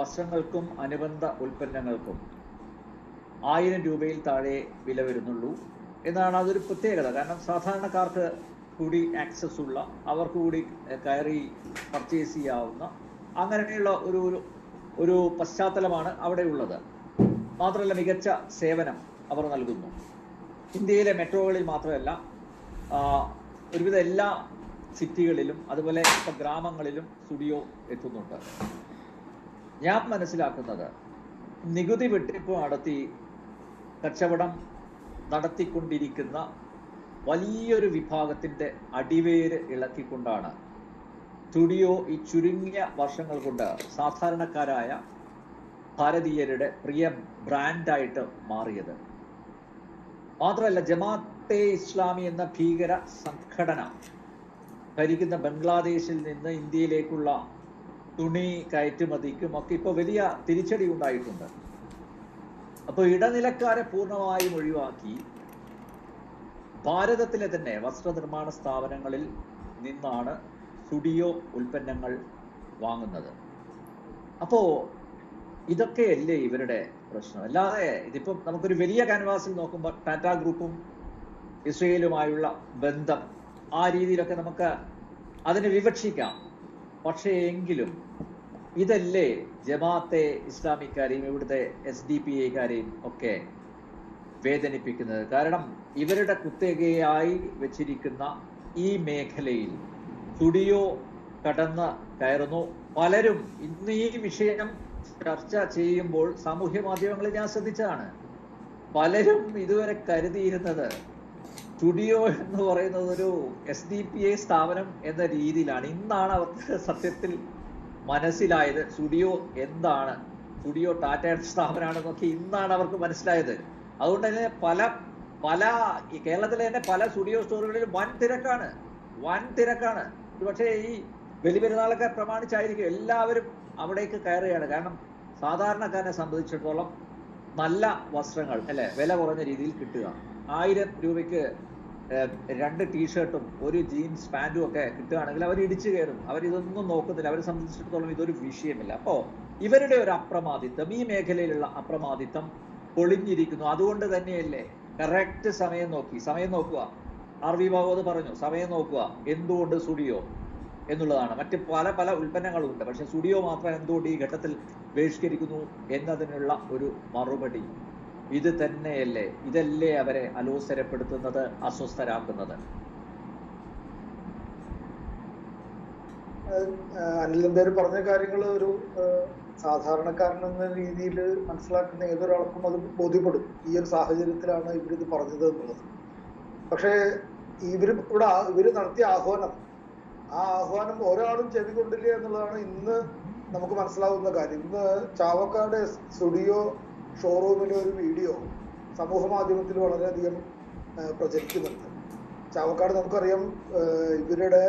വസ്ത്രങ്ങൾക്കും അനുബന്ധ ഉൽപ്പന്നങ്ങൾക്കും ആയിരം രൂപയിൽ താഴെ വില വരുന്നുള്ളൂ എന്നാണ് അതൊരു പ്രത്യേകത. കാരണം സാധാരണക്കാർക്ക് കൂടി ആക്സസ് ഉള്ള അവർക്ക് കൂടി കയറി പർച്ചേസ് ചെയ്യാവുന്ന അങ്ങനെയുള്ള ഒരു ഒരു പശ്ചാത്തലമാണ് അവിടെ ഉള്ളത്. മാത്രമല്ല മികച്ച സേവനം അവർ നൽകുന്നു. ഇന്ത്യയിലെ മെട്രോകളിൽ മാത്രമല്ല ഒരുവിധ എല്ലാ സിറ്റികളിലും അതുപോലെ ഗ്രാമങ്ങളിലും സ്റ്റുഡിയോ എത്തുന്നുണ്ട്. ഞാൻ മനസ്സിലാക്കുന്നത് നികുതി വെട്ടിപ്പ് നടത്തി കച്ചവടം നടത്തിക്കൊണ്ടിരിക്കുന്ന വലിയൊരു വിഭാഗത്തിന്റെ അടിവേര് ഇളക്കിക്കൊണ്ടാണ് സ്റ്റുഡിയോ ഈ ചുരുങ്ങിയ വർഷങ്ങൾ കൊണ്ട് സാധാരണക്കാരായ ഭാരതീയരുടെ പ്രിയ ബ്രാൻഡായിട്ട് മാറിയത്. മാത്രമല്ല ജമാഅത്തെ ഇസ്ലാമി എന്ന ഭീകര സംഘടന ഭരിക്കുന്ന ബംഗ്ലാദേശിൽ നിന്ന് ഇന്ത്യയിലേക്കുള്ള തുണി കയറ്റുമതിക്കും ഒക്കെ ഇപ്പോൾ വലിയ തിരിച്ചടി ഉണ്ടായിട്ടുണ്ട്. അപ്പോൾ ഇടനിലക്കാരെ പൂർണമായും ഒഴിവാക്കി ഭാരതത്തിലെ തന്നെ വസ്ത്രനിർമ്മാണ സ്ഥാപനങ്ങളിൽ നിന്നാണ് സ്റ്റുഡിയോ ഉൽപ്പന്നങ്ങൾ വാങ്ങുന്നത്. അപ്പോൾ ഇതൊക്കെയല്ലേ ഇവരുടെ പ്രശ്നം? അല്ലാതെ ഇതിപ്പം നമുക്കൊരു വലിയ ക്യാൻവാസിൽ നോക്കുമ്പോൾ ടാറ്റ ഗ്രൂപ്പും ഇസ്രയേലുമായുള്ള ബന്ധം ആ രീതിയിലൊക്കെ നമുക്ക് അതിനെ വിവക്ഷിക്കാം. പക്ഷേ എങ്കിലും ഇതല്ലേ ജമാഅത്തെ ഇസ്ലാമിക്കാരെയും ഇവിടുത്തെ എസ് ഡി പി ഐക്കാരെയും ഒക്കെ വേദനിപ്പിക്കുന്നത്. കാരണം ഇവരുടെ കുത്തകയായി വെച്ചിരിക്കുന്ന ഈ മേഖലയിൽ സ്റ്റുഡിയോ കടന്ന് കയറുന്നു. പലരും ഇന്ന് ഈ വിഷയം ചർച്ച ചെയ്യുമ്പോൾ സാമൂഹ്യ മാധ്യമങ്ങളിൽ ഞാൻ ശ്രദ്ധിച്ചതാണ്. പലരും ഇതുവരെ കരുതിയിരുന്നത് സ്റ്റുഡിയോ എന്ന് പറയുന്നത് ഒരു എസ് ഡി പി ഐ സ്ഥാപനം എന്ന രീതിയിലാണ്. ഇന്നാണ് അവർക്ക് സത്യത്തിൽ മനസ്സിലായത് സ്റ്റുഡിയോ എന്താണ്. സ്റ്റുഡിയോ ടാറ്റ സ്ഥാപനമാണെന്നൊക്കെ ഇന്നാണ് അവർക്ക് മനസ്സിലായത്. അതുകൊണ്ട് തന്നെ പല പല കേരളത്തിലെ തന്നെ പല സ്റ്റുഡിയോ സ്റ്റോറുകളിലും വൻ തിരക്കാണ്. വൻ തിരക്കാണ്. പക്ഷേ ഈ ബലിപെരുന്നാളൊക്കെ പ്രമാണിച്ചായിരിക്കും എല്ലാവരും അവിടേക്ക് കയറുകയാണ്. കാരണം സാധാരണക്കാരനെ സംബന്ധിച്ചിടത്തോളം നല്ല വസ്ത്രങ്ങൾ അല്ലെ? വില കുറഞ്ഞ രീതിയിൽ കിട്ടുക. ആയിരം രൂപയ്ക്ക് രണ്ട് ടീഷർട്ടും ഒരു ജീൻസ് പാന്റും ഒക്കെ കിട്ടുകയാണെങ്കിൽ അവർ ഇടിച്ചു കയറും. അവർ ഇതൊന്നും നോക്കുന്നില്ല. അവരെ സംബന്ധിച്ചിടത്തോളം ഇതൊരു വിഷയമില്ല. അപ്പോ ഇവരുടെ ഒരു അപ്രമാദിത്വം ഈ മേഖലയിലുള്ള അപ്രമാദിത്വം പൊളിഞ്ഞിരിക്കുന്നു. അതുകൊണ്ട് തന്നെയല്ലേ കറക്റ്റ് സമയം നോക്കി. സമയം നോക്കുക. ആർ വി ഭാഗവത് പറഞ്ഞു. സമയം നോക്കുക. എന്തുകൊണ്ട് സ്റ്റുഡിയോ എന്നുള്ളതാണ്. മറ്റ് പല പല ഉൽപ്പന്നങ്ങളും ഉണ്ട് പക്ഷെ സ്റ്റുഡിയോ മാത്രം എന്തുകൊണ്ട് ഈ ഘട്ടത്തിൽ ബഹിഷ്കരിക്കുന്നു എന്നതിനുള്ള ഒരു മറുപടി ഇത് തന്നെയല്ലേ? ഇതല്ലേ അവരെ അലോസരപ്പെടുത്തുന്നത് അസ്വസ്ഥരാക്കുന്നത്? അനിലും പേര് പറഞ്ഞ കാര്യങ്ങൾ ഒരു സാധാരണക്കാരൻ എന്ന രീതിയിൽ മനസ്സിലാക്കുന്ന ഏതൊരാൾക്കും അത് ബോധ്യപ്പെടും. ഈ ഒരു സാഹചര്യത്തിലാണ് ഇവരിത് പറഞ്ഞത് എന്നുള്ളത്. പക്ഷേ ഇവർ ഇവിടെ ഇവർ നടത്തിയ ആഹ്വാനം ആ ആഹ്വാനം ഒരാളും ചെവികൊണ്ടില്ല എന്നുള്ളതാണ് ഇന്ന് നമുക്ക് മനസ്സിലാവുന്ന കാര്യം. ഇന്ന് ചാവക്കാട് സ്റ്റുഡിയോ ഷോറൂമിലെ ഒരു വീഡിയോ സമൂഹ മാധ്യമത്തിൽ വളരെയധികം പ്രചരിക്കുന്നുണ്ട്. ചാവക്കാട് നമുക്കറിയാം ഇവരുടെ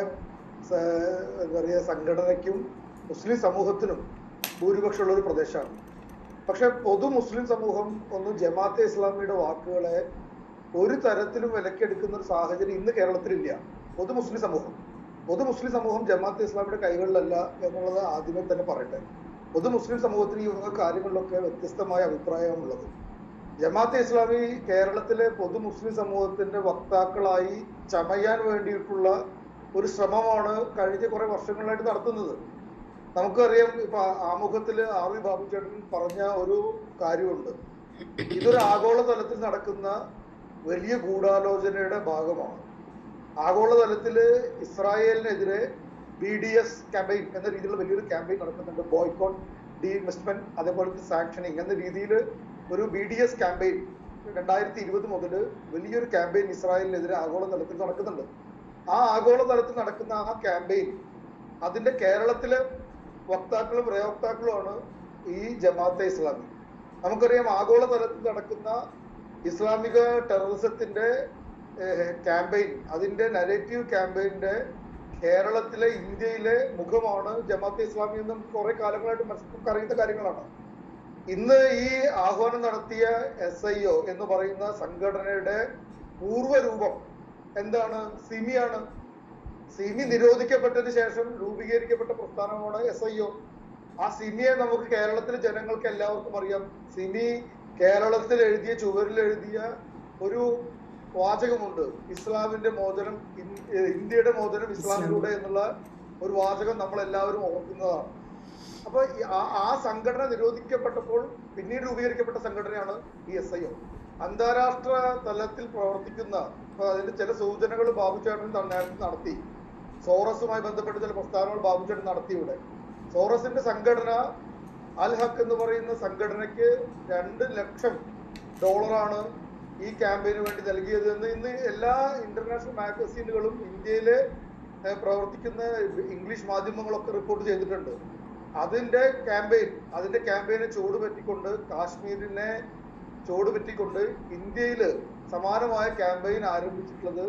എന്താ പറയുക സംഘടനയ്ക്കും മുസ്ലിം സമൂഹത്തിനും ഭൂരിപക്ഷമുള്ള ഒരു പ്രദേശമാണ്. പക്ഷെ പൊതു മുസ്ലിം സമൂഹം ഒന്ന് ജമാഅത്തെ ഇസ്ലാമിയുടെ വാക്കുകളെ ഒരു തരത്തിലും വിലക്കെടുക്കുന്ന ഒരു സാഹചര്യം ഇന്ന് കേരളത്തിലില്ല. പൊതു മുസ്ലിം സമൂഹം. പൊതു മുസ്ലിം സമൂഹം ജമാഅത്തെ ഇസ്ലാമിയുടെ കൈകളിലല്ല എന്നുള്ളത് ആദ്യമേ തന്നെ പറയട്ടെ. പൊതു മുസ്ലിം സമൂഹത്തിന് ഈ വക കാര്യങ്ങളിലൊക്കെ വ്യത്യസ്തമായ അഭിപ്രായമാണുള്ളത് ജമാഅത്തെ ഇസ്ലാമി കേരളത്തിലെ പൊതു മുസ്ലിം സമൂഹത്തിന്റെ വക്താക്കളായി ചമയാൻ വേണ്ടിയിട്ടുള്ള ഒരു ശ്രമമാണ് കഴിഞ്ഞ കുറെ വർഷങ്ങളായിട്ട് നടത്തുന്നത്. നമുക്കറിയാം ഇപ്പൊ ആമുഖത്തിൽ ആർ വി ബാബു ചേട്ടൻ പറഞ്ഞ ഒരു കാര്യമുണ്ട്. ഇതൊരു ആഗോളതലത്തിൽ നടക്കുന്ന വലിയ ഗൂഢാലോചനയുടെ ഭാഗമാണ്. ആഗോളതലത്തിൽ ഇസ്രായേലിനെതിരെ ബി ഡി എസ് ക്യാമ്പയിൻ എന്ന രീതിയിലുള്ള വലിയൊരു ക്യാമ്പയിൻ നടക്കുന്നുണ്ട്. ബോയ്ക്കോട്ട് ഡി ഇൻവെസ്റ്റ്മെന്റ് അതേപോലത്തെ സാങ്ഷനിങ് എന്ന രീതിയിൽ ഒരു ബി ഡി എസ് ക്യാമ്പയിൻ രണ്ടായിരത്തി ഇരുപത് മുതൽ വലിയൊരു ക്യാമ്പയിൻ ഇസ്രായേലിനെതിരെ ആഗോള തലത്തിൽ നടക്കുന്നുണ്ട്. ആ ആഗോള തലത്തിൽ നടക്കുന്ന ആ ക്യാമ്പയിൻ അതിന്റെ കേരളത്തിലെ വക്താക്കളും പ്രയോക്താക്കളുമാണ് ഈ ജമാഅത്തെ ഇസ്ലാമി. നമുക്കറിയാം ആഗോള തലത്തിൽ നടക്കുന്ന ഇസ്ലാമിക ടെററിസത്തിന്റെ ക്യാമ്പയിൻ അതിന്റെ നരേറ്റീവ് ക്യാമ്പയിന്റെ കേരളത്തിലെ ഇന്ത്യയിലെ മുഖമാണ് ജമാഅത്തെ ഇസ്ലാമി എന്നും കുറെ കാലങ്ങളായിട്ട് നമുക്ക് അറിയുന്ന കാര്യങ്ങളാണ്. ഇന്ന് ഈ ആഹ്വാനം നടത്തിയ എസ് ഐ ഒ എന്ന് പറയുന്ന സംഘടനയുടെ പൂർവരൂപം എന്താണ്? സിമിയാണ്. സിമി നിരോധിക്കപ്പെട്ടതിന് ശേഷം രൂപീകരിക്കപ്പെട്ട പ്രസ്ഥാനമാണ് എസ് ഐ ഒ. ആ സിമിയെ നമുക്ക് കേരളത്തിലെ ജനങ്ങൾക്ക് എല്ലാവർക്കും അറിയാം. സിമി കേരളത്തിൽ എഴുതിയ ചുവരിൽ എഴുതിയ ഒരു വാചകമുണ്ട്. ഇസ്ലാമിന്റെ മോചനം ഇന്ത്യയുടെ മോചനം ഇസ്ലാമിലൂടെ എന്നുള്ള ഒരു വാചകം നമ്മൾ എല്ലാവരും ഓർക്കുന്നതാണ്. അപ്പൊ ആ- സംഘടന നിരോധിക്കപ്പെട്ടപ്പോൾ പിന്നീട് രൂപീകരിക്കപ്പെട്ട സംഘടനയാണ് ഈ എസ് ഐ ഒ അന്താരാഷ്ട്ര തലത്തിൽ പ്രവർത്തിക്കുന്ന അതിന്റെ ചില സൂചനകൾ ബാബുചേട്ടൻ നേരത്തെ നടത്തി. സോറസുമായി ബന്ധപ്പെട്ട ചില പ്രസ്താവനകൾ ബാബുചേട്ടൻ നടത്തി ഇവിടെ. സോറസിന്റെ സംഘടന അൽ ഹക്ക് എന്ന് പറയുന്ന സംഘടനയ്ക്ക് രണ്ട് ലക്ഷം ഡോളറാണ് ഈ ക്യാമ്പയിന് വേണ്ടി നൽകിയത് എന്ന് ഇന്ന് എല്ലാ ഇന്റർനാഷണൽ മാഗസീനുകളും ഇന്ത്യയിലെ പ്രവർത്തിക്കുന്ന ഇംഗ്ലീഷ് മാധ്യമങ്ങളൊക്കെ റിപ്പോർട്ട് ചെയ്തിട്ടുണ്ട്. അതിന്റെ ക്യാമ്പയിൻ അതിന്റെ ക്യാമ്പയിനെ ചൂട് പറ്റിക്കൊണ്ട് കാശ്മീരിനെ ചൂട് പറ്റിക്കൊണ്ട് ഇന്ത്യയിൽ സമാനമായ ക്യാമ്പയിൻ ആരംഭിച്ചിട്ടുള്ളത്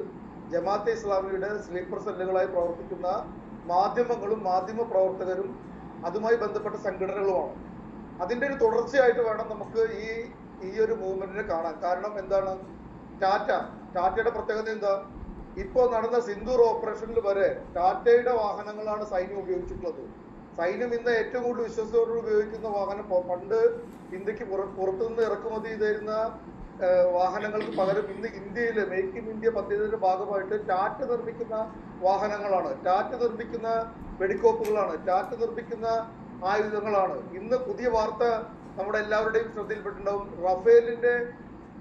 ജമാഅത്തെ ഇസ്ലാമിയുടെ സ്ലീപ്പർ സെല്ലുകളായി പ്രവർത്തിക്കുന്ന മാധ്യമങ്ങളും മാധ്യമ പ്രവർത്തകരും അതുമായി ബന്ധപ്പെട്ട സംഘടനകളുമാണ്. അതിന്റെ ഒരു തുടർച്ചയായിട്ട് വേണം നമുക്ക് ഈ ഈ ഒരു മൂവ്മെന്റിനെ കാണാം കാരണം എന്താണ്? ടാറ്റ. ടാറ്റയുടെ പ്രത്യേകത എന്താ? ഇപ്പോ നടന്ന സിന്ദൂർ ഓപ്പറേഷനിൽ വരെ ടാറ്റയുടെ വാഹനങ്ങളാണ് സൈന്യം ഉപയോഗിച്ചിട്ടുള്ളത്. സൈന്യം ഇന്ന് ഏറ്റവും കൂടുതൽ വിശ്വസത്തോടെ ഉപയോഗിക്കുന്ന വാഹനം. പണ്ട് ഇന്ത്യയ്ക്ക് പുറ- പുറത്തുനിന്ന് ഇറക്കുമതി ചെയ്തിരുന്ന വാഹനങ്ങൾക്ക് പകരം ഇന്ന് ഇന്ത്യയിൽ മേക്ക് ഇൻ ഇന്ത്യ പദ്ധതിയുടെ ഭാഗമായിട്ട് ടാറ്റ നിർമ്മിക്കുന്ന വാഹനങ്ങളാണ്. ടാറ്റ നിർമ്മിക്കുന്ന വെടിക്കോപ്പുകളാണ്. ടാറ്റ നിർമ്മിക്കുന്ന ആയുധങ്ങളാണ്. ഇന്ന് പുതിയ വാർത്ത നമ്മുടെ എല്ലാവരുടെയും ശ്രദ്ധയിൽപ്പെട്ടിട്ടുണ്ടാവും. റഫേലിന്റെ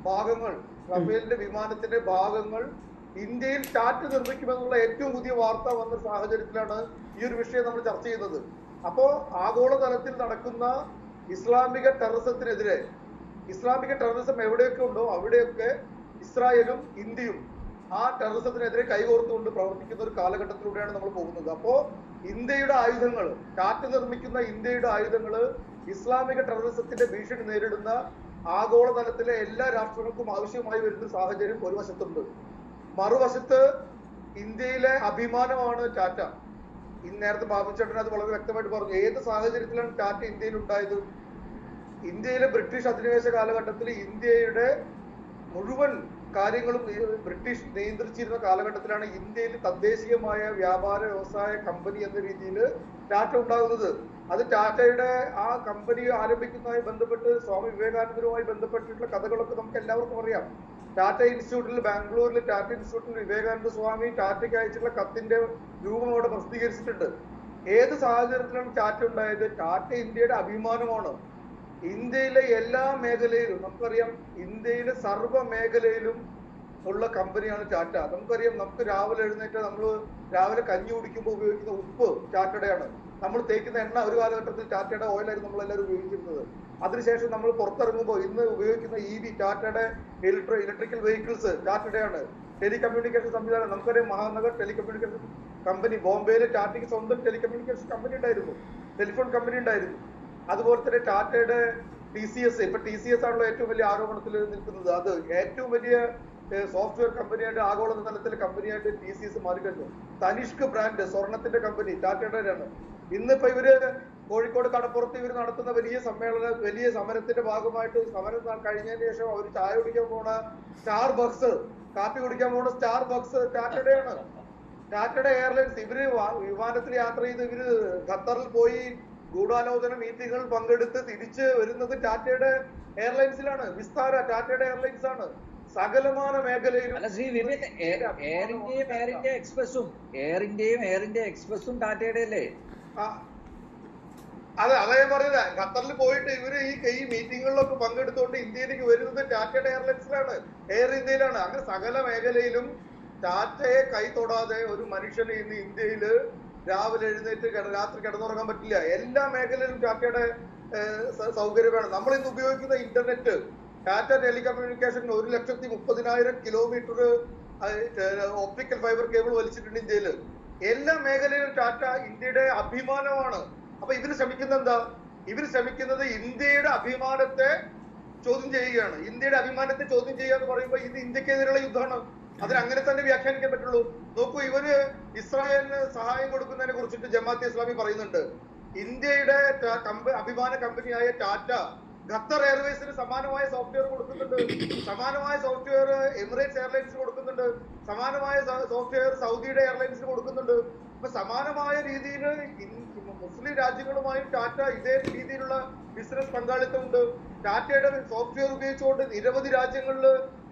ഭാഗങ്ങൾ റഫേലിന്റെ വിമാനത്തിന്റെ ഭാഗങ്ങൾ ഇന്ത്യയിൽ ചാറ്റ് നിർമ്മിക്കുമെന്നുള്ള ഏറ്റവും പുതിയ വാർത്ത വന്ന സാഹചര്യത്തിലാണ് ഈ ഒരു വിഷയം നമ്മൾ ചർച്ച ചെയ്യുന്നത്. അപ്പോ ആഗോളതലത്തിൽ നടക്കുന്ന ഇസ്ലാമിക ടെററിസത്തിനെതിരെ ഇസ്ലാമിക ടെററിസം എവിടെയൊക്കെ ഉണ്ടോ അവിടെയൊക്കെ ഇസ്രായേലും ഇന്ത്യയും ആ ടെററിസത്തിനെതിരെ കൈകോർത്തുകൊണ്ട് പ്രവർത്തിക്കുന്ന ഒരു കാലഘട്ടത്തിലൂടെയാണ് നമ്മൾ പോകുന്നത്. അപ്പോ ഇന്ത്യയുടെ ആയുധങ്ങൾ ചാറ്റ് നിർമ്മിക്കുന്ന ഇന്ത്യയുടെ ആയുധങ്ങൾ ഇസ്ലാമിക ടെററിസത്തിന്റെ ഭീഷണി നേരിടുന്ന ആഗോളതലത്തിലെ എല്ലാ രാഷ്ട്രങ്ങൾക്കും ആവശ്യമായി വരുന്ന സാഹചര്യം ഒരു വശത്തുണ്ട്. മറുവശത്ത് ഇന്ത്യയിലെ അഭിമാനമാണ് ടാറ്റ. ഇന്ന് നേരത്തെ ബാബുചേട്ടൻ അത് വളരെ വ്യക്തമായിട്ട് പറഞ്ഞു. ഏത് സാഹചര്യത്തിലാണ് ടാറ്റ ഇന്ത്യയിൽ ഉണ്ടായത് ഇന്ത്യയിലെ ബ്രിട്ടീഷ് അധിനിവേശ കാലഘട്ടത്തിൽ ഇന്ത്യയുടെ മുഴുവൻ കാര്യങ്ങളും ബ്രിട്ടീഷ് നിയന്ത്രിച്ചിരുന്ന കാലഘട്ടത്തിലാണ് ഇന്ത്യയിൽ തദ്ദേശീയമായ വ്യാപാര വ്യവസായ കമ്പനി എന്ന രീതിയിൽ ടാറ്റ ഉണ്ടാകുന്നത്. അത് ടാറ്റയുടെ ആ കമ്പനി ആരംഭിക്കുന്നതുമായി ബന്ധപ്പെട്ട് സ്വാമി വിവേകാനന്ദരുമായി ബന്ധപ്പെട്ടിട്ടുള്ള കഥകളൊക്കെ നമുക്ക് എല്ലാവർക്കും അറിയാം. ടാറ്റ ഇൻസ്റ്റിറ്റ്യൂട്ടിൽ ബാംഗ്ലൂരിൽ ടാറ്റ ഇൻസ്റ്റിറ്റ്യൂട്ടിൽ വിവേകാനന്ദ സ്വാമി ടാറ്റയ്ക്ക് അയച്ചിട്ടുള്ള കത്തിന്റെ രൂപം അവിടെ പ്രസിദ്ധീകരിച്ചിട്ടുണ്ട്. ഏത് സാഹചര്യത്തിലാണ് ടാറ്റ ഉണ്ടായത്? ടാറ്റ ഇന്ത്യയുടെ അഭിമാനമാണ്. ഇന്ത്യയിലെ എല്ലാ മേഖലയിലും നമുക്കറിയാം ഇന്ത്യയിലെ സർവ മേഖലയിലും ഉള്ള കമ്പനിയാണ് ടാറ്റ. നമുക്കറിയാം നമുക്ക് രാവിലെ എഴുന്നേറ്റ് നമ്മൾ രാവിലെ കഞ്ഞി കുടിക്കുമ്പോൾ ഉപയോഗിക്കുന്ന ഉപ്പ് ടാറ്റയുടെയാണ് നമ്മൾ തേക്കുന്ന എണ്ണ ഒരു കാലഘട്ടത്തിൽ ടാറ്റയുടെ ഓയിലായിരുന്നു നമ്മൾ എല്ലാവരും ഉപയോഗിച്ചിരുന്നത്. അതിനുശേഷം നമ്മൾ പുറത്തിറങ്ങുമ്പോൾ ഇന്ന് ഉപയോഗിക്കുന്ന ഇ വി ടാറ്റയുടെ ഇലക്ട്രി ഇലക്ട്രിക്കൽ വെഹിക്കിൾസ് ടാറ്റയുടെയാണ് ടെലികമ്മ്യൂണിക്കേഷൻ സംവിധാനം നമുക്കറിയാം മഹാനഗർ ടെലികമ്മ്യൂണിക്കേഷൻ കമ്പനി ബോംബെയിലെ ടാറ്റയ്ക്ക് സ്വന്തം ടെലികമ്മ്യൂണിക്കേഷൻ കമ്പനി ഉണ്ടായിരുന്നു. ടെലിഫോൺ കമ്പനി ഉണ്ടായിരുന്നു. അതുപോലെ തന്നെ ടാറ്റയുടെ ടി സി എസ് ഇപ്പൊ ടി സി എസ് ആണല്ലോ ഏറ്റവും വലിയ ആരോപണത്തിൽ നിൽക്കുന്നത്. അത് ഏറ്റവും വലിയ സോഫ്റ്റ്വെയർ കമ്പനിയായിട്ട് ആഗോള തലത്തിലെ കമ്പനിയായിട്ട് ടി സി എസ് മാറിക്കഴിഞ്ഞു. തനിഷ്ക് ബ്രാൻഡ് സ്വർണത്തിന്റെ കമ്പനി ടാറ്റയുടെയാണ് ഇന്നിപ്പോ ഇവർ കോഴിക്കോട് കടപ്പുറത്ത് ഇവർ നടത്തുന്ന വലിയ സമ്മേളന വലിയ സമരത്തിന്റെ ഭാഗമായിട്ട് സമരം കഴിഞ്ഞതിന് ശേഷം അവർ ചായ കുടിക്കാൻ പോണ സ്റ്റാർ ബക്സ് കാപ്പി കുടിക്കാൻ പോണ സ്റ്റാർ ബക്സ് ടാറ്റയുടെയാണ്. ടാറ്റയുടെ എയർലൈൻസ് ഇവർ വിമാനത്തിൽ യാത്ര ചെയ്ത് ഇവർ ഖത്തറിൽ പോയി ഗൂഢാലോചന മീറ്റിങ്ങുകൾ പങ്കെടുത്ത് തിരിച്ച് വരുന്നത് ടാറ്റയുടെ എയർലൈൻസിലാണ്. വിസ്താര ടാറ്റയുടെ എയർലൈൻസ് ആണ് സകലമാന മേഖലയിലും എയർ ഇന്ത്യയും എയർ ഇന്ത്യ എക്സ്പ്രസും. എയർ ഇന്ത്യയും എയർ ഇന്ത്യ എക്സ്പ്രസും ടാറ്റയുടെ അല്ലേ അതെ അതാ ഞാൻ പറഞ്ഞത്. ഖത്തറിൽ പോയിട്ട് ഇവർ ഈ ഈ മീറ്റിങ്ങുകളിലൊക്കെ പങ്കെടുത്തുകൊണ്ട് ഇന്ത്യയിലേക്ക് വരുന്നത് ടാറ്റയുടെ എയർലൈൻസിലാണ് എയർ ഇന്ത്യയിലാണ്. അങ്ങനെ സകല മേഖലയിലും ടാറ്റയെ കൈ തൊടാതെ ഒരു മനുഷ്യന് ഇന്ന് ഇന്ത്യയിൽ രാവിലെ എഴുന്നേറ്റ് രാത്രി കിടന്നുറങ്ങാൻ പറ്റില്ല. എല്ലാ മേഖലയിലും ടാറ്റയുടെ ഏഹ്, സ- സൗകര്യം വേണം. നമ്മൾ ഇന്ന് ഉപയോഗിക്കുന്ന ഇന്റർനെറ്റ് ടാറ്റ ടെലികമ്മ്യൂണിക്കേഷൻ ഒരു ലക്ഷത്തി മുപ്പതിനായിരം കിലോമീറ്റർ ഓപ്റ്റിക്കൽ ഫൈബർ കേബിൾ വലിച്ചിട്ടുണ്ട് ഇന്ത്യയിൽ എല്ലാ മേഖലയിലും ടാറ്റ ഇന്ത്യയുടെ അഭിമാനമാണ്. അപ്പൊ ഇവർ ശ്രമിക്കുന്നത് എന്താ? ഇവർ ശ്രമിക്കുന്നത് ഇന്ത്യയുടെ അഭിമാനത്തെ ചോദ്യം ചെയ്യുകയാണ്. ഇന്ത്യയുടെ അഭിമാനത്തെ ചോദ്യം ചെയ്യുക എന്ന് പറയുമ്പോൾ ഇത് ഇന്ത്യക്കെതിരെയുള്ള യുദ്ധമാണ്. അതിന് അങ്ങനെ തന്നെ വ്യാഖ്യാനിക്കാൻ പറ്റുള്ളൂ. നോക്കൂ ഇവർ ഇസ്രായേലിന് സഹായം കൊടുക്കുന്നതിനെ കുറിച്ചിട്ട് ജമാഅത്തെ ഇസ്ലാമി പറയുന്നുണ്ട്. ഇന്ത്യയുടെ അഭിമാന കമ്പനിയായ ടാറ്റ ഖത്തർ എയർവേസിന് സമാനമായ സോഫ്റ്റ്വെയർ കൊടുക്കുന്നുണ്ട്. സമാനമായ സോഫ്റ്റ്വെയർ എമിറേറ്റ്സ് എയർലൈൻസിന് കൊടുക്കുന്നുണ്ട്. സമാനമായ സോഫ്റ്റ്വെയർ സൗദിയുടെ എയർലൈൻസിന് കൊടുക്കുന്നുണ്ട്. അപ്പൊ സമാനമായ രീതിയിൽ മുസ്ലിം രാജ്യങ്ങളുമായും ടാറ്റ ഇതേ രീതിയിലുള്ള ബിസിനസ് പങ്കാളിത്തമുണ്ട്. ടാറ്റയുടെ സോഫ്റ്റ്വെയർ ഉപയോഗിച്ചുകൊണ്ട് നിരവധി രാജ്യങ്ങളിൽ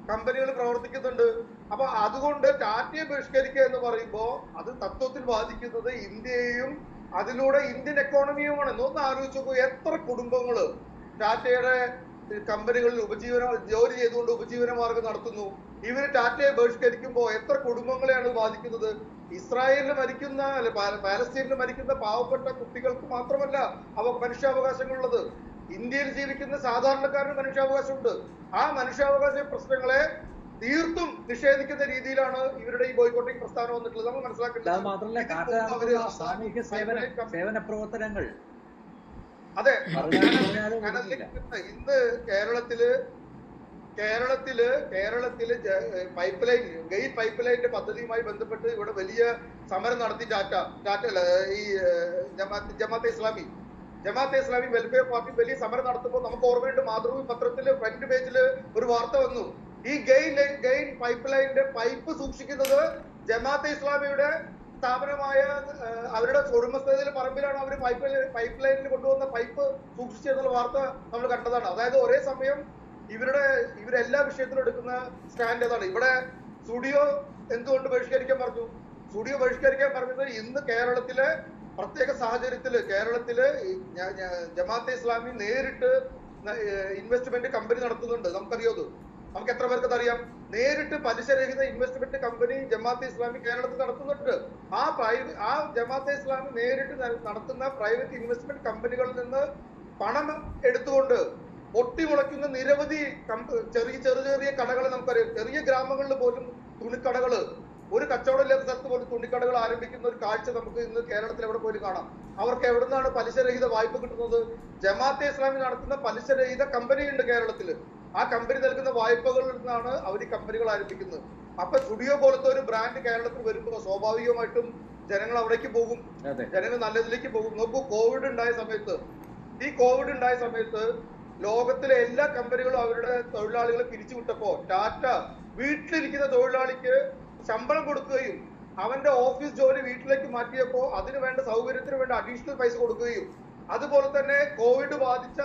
കമ്പനികൾ പ്രവർത്തിക്കുന്നുണ്ട്. അപ്പൊ അതുകൊണ്ട് ടാറ്റയെ ബഹിഷ്കരിക്കുക എന്ന് പറയുമ്പോൾ അത് തത്വത്തിൽ ബാധിക്കുന്നത് ഇന്ത്യയെയും അതിലൂടെ ഇന്ത്യൻ എക്കോണമിയുമാണ് ഒന്ന് ആലോചിച്ച് നോക്കൂ. എത്ര കുടുംബങ്ങൾ ടാറ്റയുടെ കമ്പനികളിൽ ഉപജീവന ജോലി ചെയ്തുകൊണ്ട് ഉപജീവന മാർഗം നടത്തുന്നു. ഇവർ ടാറ്റയെ ബഹിഷ്കരിക്കുമ്പോൾ എത്ര കുടുംബങ്ങളെയാണ് ബാധിക്കുന്നത്? ഇസ്രായേലിൽ മരിക്കുന്ന പാലസ്തീനിൽ മരിക്കുന്ന പാവപ്പെട്ട കുട്ടികൾക്ക് മാത്രമല്ല അവ മനുഷ്യാവകാശങ്ങളുള്ളത്. ഇന്ത്യയിൽ ജീവിക്കുന്ന സാധാരണക്കാരന് മനുഷ്യാവകാശമുണ്ട്. ആ മനുഷ്യാവകാശ പ്രശ്നങ്ങളെ തീർത്തും നിഷേധിക്കുന്ന രീതിയിലാണ് ഇവരുടെ ഈ ബോയ്ക്കോട്ടിംഗ് പ്രസ്ഥാനം വന്നിട്ടുള്ളത്. നമ്മൾ മനസ്സിലാക്കേണ്ടത് മാത്രമല്ല സാമൂഹ്യ സേവന സേവന പ്രവർത്തനങ്ങൾ അതെ. ഇന്ന് കേരളത്തിൽ കേരളത്തിൽ കേരളത്തിൽ പൈപ്പ് ലൈൻ ഗെയ് പൈപ്പ് ലൈനിന്റെ പദ്ധതിയുമായി ബന്ധപ്പെട്ട് ഇവിടെ വലിയ സമരം നടത്തി ടാറ്റ. ടാറ്റ അല്ല, ഈ ജമാഅത്ത് ജമാഅത്തെ ഇസ്ലാമി. ജമാഅത്തെ ഇസ്ലാമി വെൽഫെയർ പാർട്ടി വലിയ സമരം നടത്തുമ്പോൾ നമുക്ക് ഓർമ്മയുണ്ട് മാതൃഭൂമി പത്രത്തിൽ ഫ്രണ്ട് പേജിൽ ഒരു വാർത്ത വന്നു. ഈ ഗെയിൻ ഗെയിൻ പൈപ്പ് ലൈനിന്റെ പൈപ്പ് സൂക്ഷിക്കുന്നത് ജമാഅത്തെ ഇസ്ലാമിയുടെ സ്ഥാപനമായ അവരുടെ ഉടമസ്ഥതയിലെ പറമ്പിലാണ് അവർ പൈപ്പ് പൈപ്പ് ലൈനിൽ കൊണ്ടുവന്ന പൈപ്പ് സൂക്ഷിച്ചെന്നുള്ള വാർത്ത നമ്മൾ കണ്ടതാണ്. അതായത് ഒരേ സമയം ഇവരുടെ ഇവരെല്ലാ വിഷയത്തിലും എടുക്കുന്ന സ്റ്റാൻഡ് ഏതാണ്. ഇവിടെ സ്റ്റുഡിയോ എന്തുകൊണ്ട് ബഹിഷ്കരിക്കാൻ പറഞ്ഞു സ്റ്റുഡിയോ ബഹിഷ്കരിക്കാൻ പറഞ്ഞത് ഇന്ന് കേരളത്തിലെ പ്രത്യേക സാഹചര്യത്തിൽ കേരളത്തിൽ ജമാഅത്തെ ഇസ്ലാമി നേരിട്ട് ഇൻവെസ്റ്റ്മെന്റ് കമ്പനി നടത്തുന്നുണ്ട്. നമുക്കറിയാതെ നമുക്ക് എത്ര പേർക്ക് അറിയാം നേരിട്ട് പലിശരഹിത ഇൻവെസ്റ്റ്മെന്റ് കമ്പനി ജമാഅത്തെ ഇസ്ലാമി കേരളത്തിൽ നടത്തുന്നുണ്ട്. ആ പ്രൈവറ്റ് ആ ജമാഅത്തെ ഇസ്ലാമി നേരിട്ട് നടത്തുന്ന പ്രൈവറ്റ് ഇൻവെസ്റ്റ്മെന്റ് കമ്പനികളിൽ നിന്ന് പണം എടുത്തുകൊണ്ട് പൊട്ടിമുളയ്ക്കുന്ന നിരവധി ചെറിയ ചെറിയ ചെറിയ കടകൾ നമുക്കറിയാം. ചെറിയ ഗ്രാമങ്ങളിൽ പോലും തുണിക്കടകൾ ഒരു കച്ചവടം ഇല്ലാത്ത സ്ഥലത്ത് പോലും തുണിക്കടകൾ ആരംഭിക്കുന്ന ഒരു കാഴ്ച നമുക്ക് ഇന്ന് കേരളത്തിൽ എവിടെ പോലും കാണാം. അവർക്ക് എവിടുന്നാണ് നിന്നാണ് പലിശരഹിത വായ്പ കിട്ടുന്നത്? ജമാഅത്തെ ഇസ്ലാമി നടത്തുന്ന പലിശരഹിത കമ്പനിയുണ്ട് കേരളത്തിൽ ആ കമ്പനി നൽകുന്ന വായ്പകളിൽ നിന്നാണ് അവർ ഈ കമ്പനികൾ ആരംഭിക്കുന്നത്. അപ്പൊ സ്റ്റുഡിയോ പോലത്തെ ഒരു ബ്രാൻഡ് കേരളത്തിൽ വരുമ്പോൾ സ്വാഭാവികമായിട്ടും ജനങ്ങൾ അവിടേക്ക് പോകും. ജനങ്ങൾ നല്ലതിലേക്ക് പോകും. നോക്കൂ കോവിഡ് ഉണ്ടായ സമയത്ത് ഈ കോവിഡ് ഉണ്ടായ സമയത്ത് ലോകത്തിലെ എല്ലാ കമ്പനികളും അവരുടെ തൊഴിലാളികളെ പിരിച്ചുവിട്ടപ്പോ ടാറ്റ വീട്ടിലിരിക്കുന്ന തൊഴിലാളിക്ക് ശമ്പളം കൊടുക്കുകയും അവന്റെ ഓഫീസ് ജോലി വീട്ടിലേക്ക് മാറ്റിയപ്പോ അതിന് വേണ്ട സൗകര്യത്തിന് വേണ്ട അഡീഷണൽ പൈസ കൊടുക്കുകയും. അതുപോലെ തന്നെ കോവിഡ് ബാധിച്ച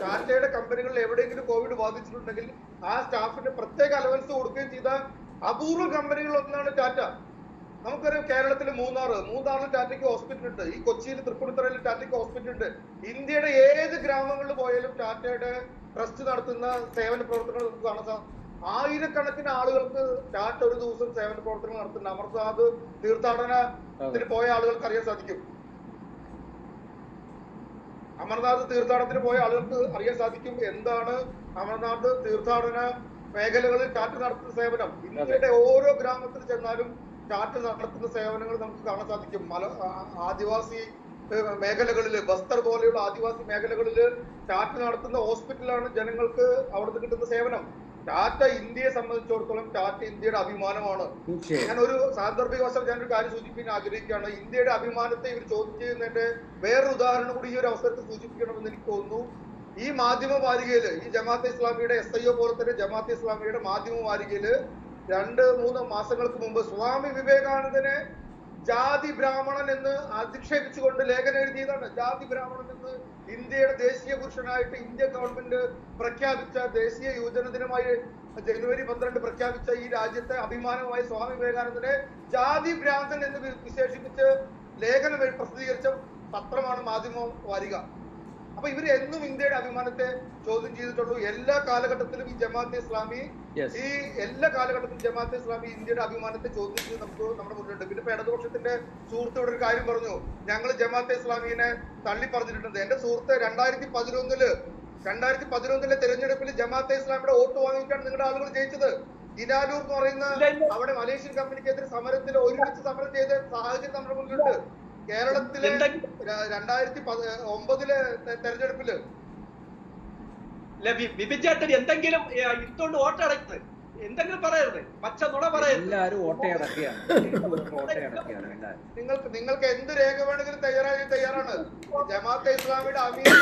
ടാറ്റയുടെ കമ്പനികളിൽ എവിടെയെങ്കിലും കോവിഡ് ബാധിച്ചിട്ടുണ്ടെങ്കിൽ ആ സ്റ്റാഫിന് പ്രത്യേക അലവൻസ് കൊടുക്കുകയും ചെയ്ത അപൂർവ കമ്പനികളിൽ ഒന്നാണ് ടാറ്റ. നമുക്കറിയാം കേരളത്തിൽ മൂന്നാർ മൂന്നാറിൽ ടാറ്റയ്ക്ക് ഹോസ്പിറ്റൽ ഉണ്ട്. ഈ കൊച്ചിയിൽ തൃപ്പൂണിത്തുറയിൽ ടാറ്റയ്ക്ക് ഹോസ്പിറ്റൽ ഉണ്ട്. ഇന്ത്യയുടെ ഏത് ഗ്രാമങ്ങളിൽ പോയാലും ടാറ്റയുടെ ട്രസ്റ്റ് നടത്തുന്ന സേവന പ്രവർത്തനങ്ങൾ നമുക്ക് കാണാൻ സാധിക്കും ആയിരക്കണക്കിന് ആളുകൾക്ക് ടാറ്റ ഒരു ദിവസം സേവന പ്രവർത്തനങ്ങൾ നടത്തുന്നുണ്ട്. അമർനാഥ് തീർത്ഥാടനത്തിന് പോയ ആളുകൾക്ക് അറിയാൻ സാധിക്കും. അമർനാഥ് തീർത്ഥാടനത്തിന് പോയ ആളുകൾക്ക് അറിയാൻ സാധിക്കും എന്താണ് അമർനാഥ് തീർത്ഥാടന മേഖലകളിൽ ടാറ്റ നടത്തുന്ന സേവനം. ഇന്ത്യയുടെ ഓരോ ഗ്രാമത്തിൽ ചെന്നാലും ടാറ്റ നടത്തുന്ന സേവനങ്ങൾ നമുക്ക് കാണാൻ സാധിക്കും. മല ആദിവാസി മേഖലകളിൽ ബസ്തർ പോലെയുള്ള ആദിവാസി മേഖലകളിൽ ടാറ്റ നടത്തുന്ന ഹോസ്പിറ്റലാണ് ജനങ്ങൾക്ക് അവിടുന്ന് കിട്ടുന്ന സേവനം. ടാറ്റ ഇന്ത്യയെ സംബന്ധിച്ചിടത്തോളം ടാറ്റ ഇന്ത്യയുടെ അഭിമാനമാണ്. ഞാൻ ഒരു സാന്ദർഭികവശം ഒരു കാര്യം സൂചിപ്പിക്കാൻ ആഗ്രഹിക്കുകയാണ്. ഇന്ത്യയുടെ അഭിമാനത്തെ ഇവർ ചോദ്യം ചെയ്യുന്നതിന്റെ വേറൊരു ഉദാഹരണം കൂടി ഈ ഒരു അവസരത്തിൽ സൂചിപ്പിക്കണമെന്ന് എനിക്ക് തോന്നുന്നു. ഈ മാധ്യമ വാരികയിൽ ഈ ജമാഅത്തെ ഇസ്ലാമിയുടെ എസ് ഐ ഒ പോലെ തന്നെ ജമാഅത്തെ ഇസ്ലാമിയുടെ മാധ്യമ വാരികയിൽ രണ്ട് മൂന്ന് മാസങ്ങൾക്ക് മുമ്പ് സ്വാമി വിവേകാനന്ദനെ ജാതി ബ്രാഹ്മണൻ എന്ന് അധിക്ഷേപിച്ചുകൊണ്ട് ലേഖനം എഴുതിയതാണ്. ജാതി ബ്രാഹ്മണൻ എന്ന് ഇന്ത്യയുടെ ദേശീയ പുരുഷനായിട്ട് ഇന്ത്യ ഗവൺമെന്റ് പ്രഖ്യാപിച്ച ദേശീയ യുവജന ദിനമായി ജനുവരി പന്ത്രണ്ട് പ്രഖ്യാപിച്ച ഈ രാജ്യത്തെ അഭിമാനമായ സ്വാമി വിവേകാനന്ദനെ ജാതി ഭ്രാന്തൻ എന്ന് വിശേഷിപ്പിച്ച് ലേഖനം പ്രസിദ്ധീകരിച്ച പത്രമാണ് മാധ്യമം വാരിക. അപ്പൊ ഇവർ എന്നും ഇന്ത്യയുടെ അഭിമാനത്തെ ചോദ്യം ചെയ്തിട്ടുള്ളൂ. എല്ലാ കാലഘട്ടത്തിലും ഈ ജമാഅത്തെ ഇസ്ലാമി ഈ എല്ലാ കാലഘട്ടത്തിലും ജമാഅത്തെ ഇസ്ലാമി ഇന്ത്യയുടെ അഭിമാനത്തെ ചോദ്യം ചെയ്ത് നമുക്ക് നമ്മുടെ മുന്നിലുണ്ട്. പിന്നെ ഇപ്പൊ ഇടതുപക്ഷത്തിന്റെ സുഹൃത്ത് ഇവിടെ ഒരു കാര്യം പറഞ്ഞു. ഞങ്ങൾ ജമാഅത്തെ ഇസ്ലാമിനെ തള്ളി പറഞ്ഞിട്ടുണ്ട്. എന്റെ സുഹൃത്ത് രണ്ടായിരത്തി പതിനൊന്നിൽ രണ്ടായിരത്തി പതിനൊന്നിലെ തെരഞ്ഞെടുപ്പിൽ ജമാഅത്തെ ഇസ്ലാമിയുടെ വോട്ട് വാങ്ങിയിട്ടാണ് നിങ്ങളുടെ ആളുകൾ ജയിച്ചത്. ഇനാലൂർ എന്ന് പറയുന്ന അവിടെ മലേഷ്യൻ കമ്പനിക്കെതിരെ സമരത്തിൽ ഒരുമിച്ച് സമരം ചെയ്ത സാഹചര്യം നമ്മുടെ മുന്നിലുണ്ട്. കേരളത്തിലെ രണ്ടായിരത്തി പതി- ഒമ്പതിലെ തെരഞ്ഞെടുപ്പിൽ ഇല്ല, വി- വിപിൻ ചേട്ടൻ എന്തെങ്കിലും ഏ, വോട്ട് വോട്ടടയ്ക്കുന്നത് എന്തെങ്കിലും പറയരുത്. പച്ച നുണ പറയരുത്. നിങ്ങൾക്ക് നിങ്ങൾക്ക് എന്ത് രേഖ വേണമെങ്കിലും തയ്യാറായി തയ്യാറാണ്. ജമാഅത്തെ ഇസ്ലാമിയുടെ അമീർ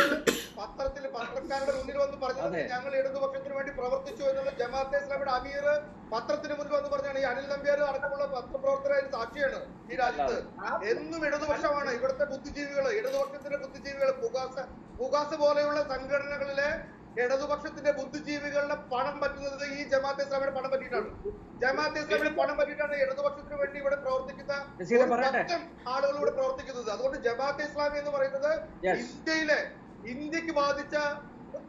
പത്രത്തിൽ പത്രക്കാരുടെ മുന്നിൽ വന്ന് പറഞ്ഞത് ഞങ്ങൾ ഇടതുപക്ഷത്തിന് വേണ്ടി പ്രവർത്തിച്ചു എന്നുള്ള ജമാഅത്തെ ഇസ്ലാമിയുടെ അമീർ പത്രത്തിന് മുന്നിൽ വന്ന് പറഞ്ഞാണ് ഈ അനിൽ നമ്പ്യാർ അടക്കമുള്ള പത്രപ്രവർത്തകർ സാക്ഷിയാണ് ഈ രാജ്യത്ത്. എന്നും ഇടതുപക്ഷമാണ്. ഇവിടുത്തെ ബുദ്ധിജീവികൾ ഇടതുപക്ഷത്തിന്റെ ബുദ്ധിജീവികൾ പുകാസ പുകാസ പോലെയുള്ള സംഘടനകളിലെ ഇടതുപക്ഷത്തിന്റെ ബുദ്ധിജീവികളുടെ പണം പറ്റുന്നത് ഈ ജമാഅത്തെ ഇസ്ലാമിയുടെ പണം പറ്റിയിട്ടാണ്. ജമാഅത്തെ ഇസ്ലാമിയുടെ പണം പറ്റിയിട്ടാണ് ഇടതുപക്ഷത്തിന് വേണ്ടി ഇവിടെ പ്രവർത്തിക്കുന്ന ആളുകൾ ഇവിടെ പ്രവർത്തിക്കുന്നത്. അതുകൊണ്ട് ജമാഅത്തെ ഇസ്ലാമി എന്ന് പറയുന്നത് ഇന്ത്യയിലെ ഇന്ത്യയ്ക്ക് ബാധിച്ച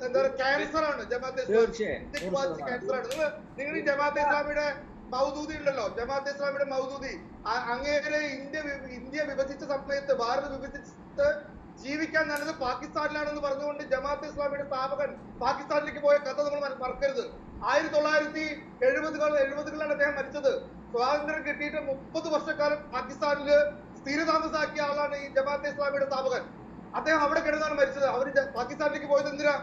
എന്താ പറയുക ക്യാൻസർ ആണ് ജമാഅത്തെ ഇസ്ലാമി. ഇന്ത്യയ്ക്ക് ബാധിച്ച ക്യാൻസർ ആണ്. നിങ്ങൾ ഈ ജമാഅത്തെ ഇസ്ലാമിയുടെ മൗദൂദി ഉണ്ടല്ലോ. ജമാഅത്തെ ഇസ്ലാമിയുടെ മൗദൂദി. അങ്ങേരെ ഇന്ത്യ ഇന്ത്യ വിഭജിച്ച സമയത്ത് ഭാരത് വിഭജിച്ചിട്ട് ജീവിക്കാൻ നല്ലത് പാകിസ്ഥാനിലാണെന്ന് പറഞ്ഞുകൊണ്ട് ജമാഅത്ത് ഇസ്ലാമിയുടെ സ്ഥാപകൻ പാകിസ്ഥാനിലേക്ക് പോയ കഥ നമ്മൾ മറ- മറക്കരുത്. ആയിരത്തി തൊള്ളായിരത്തി എഴുപതുകൾ എഴുപതുകളിലാണ് അദ്ദേഹം മരിച്ചത്. സ്വാതന്ത്ര്യം കിട്ടിയിട്ട് മുപ്പത് വർഷക്കാലം പാകിസ്ഥാനിൽ സ്ഥിരതാമസാക്കിയ ആളാണ് ഈ ജമാഅത്തെ ഇസ്ലാമിയുടെ സ്ഥാപകൻ. അദ്ദേഹം അവിടെ കിടന്നാണ് മരിച്ചത്. അവർ പാകിസ്ഥാനിലേക്ക് പോയത് എന്തിനാ?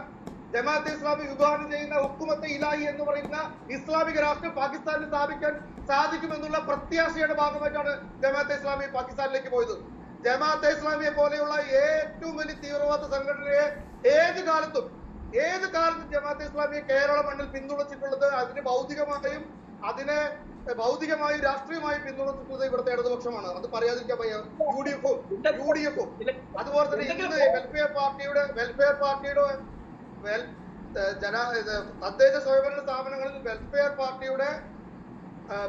ജമാഅത്തെ ഇസ്ലാമി വിഭാവനം ചെയ്യുന്ന ഹുക്കുമത്തെ ഇലാഹി എന്ന് പറയുന്ന ഇസ്ലാമിക രാഷ്ട്രം പാകിസ്ഥാനിൽ സ്ഥാപിക്കാൻ സാധിക്കുമെന്നുള്ള പ്രത്യാശയുടെ ഭാഗമായിട്ടാണ് ജമാഅത്തെ ഇസ്ലാമി പാകിസ്ഥാനിലേക്ക് പോയത്. ജമാഅത്തെ ഇസ്ലാമിയെ പോലെയുള്ള ഏറ്റവും വലിയ തീവ്രവാദ സംഘടനയെ ഏത് കാലത്തും ഏത് കാലത്തും ജമാഅത്തെ ഇസ്ലാമിയെ കേരള മണ്ണിൽ പിന്തുണച്ചിട്ടുള്ളത് അതിന് ഭൗതികമായും അതിനെ ഭൗതികമായും രാഷ്ട്രീയമായും പിന്തുണച്ചിട്ടുള്ളത് ഇവിടുത്തെ ഇടതുപക്ഷമാണ്. അത് പറയാതിരിക്കാൻ വയ്യ. യു ഡി എഫും യു ഡി എഫും അതുപോലെ തന്നെ ഇന്ന് വെൽഫെയർ പാർട്ടിയുടെ വെൽഫെയർ പാർട്ടിയുടെ വെൽ ജന തദ്ദേശ സ്വയംഭരണ സ്ഥാപനങ്ങളിൽ വെൽഫെയർ പാർട്ടിയുടെ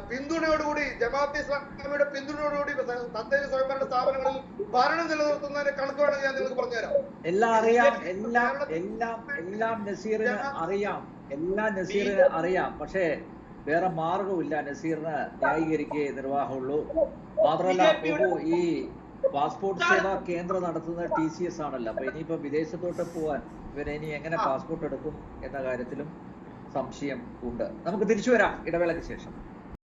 പിന്തുണയോടുകൂടി ജമാഅത്തെ ഇസ്ലാമിയുടെ പിന്തുണയോടുകൂടി തദ്ദേശ സ്വയംഭരണ സ്ഥാപനങ്ങളിൽ ഭരണം നിലനിർത്തുന്നതിന്റെ കണക്ക് വേണമെങ്കിൽ ഞാൻ നിങ്ങൾക്ക് പറഞ്ഞുതരാം. എല്ലാം അറിയാം എല്ലാം എല്ലാം എല്ലാം നസീറിന് അറിയാം എല്ലാം നസീറിന് അറിയാം. പക്ഷേ വേറെ മാർഗമില്ല നസീറിന് ന്യായീകരിക്കേ നിർവാഹമുള്ളൂ. മാത്രമല്ല പ്രഭു ഈ പാസ്പോർട്ട് സേവാ കേന്ദ്രം നടത്തുന്ന ടി സി എസ് ആണല്ലോ. അപ്പൊ ഇനിയിപ്പോ വിദേശത്തോട്ട് പോവാൻ ഇവരെ ഇനി എങ്ങനെ പാസ്പോർട്ട് എടുക്കും എന്ന കാര്യത്തിലും സംശയം ഉണ്ട്. നമുക്ക് തിരിച്ചു വരാം ഇടവേളയ്ക്ക് ശേഷം.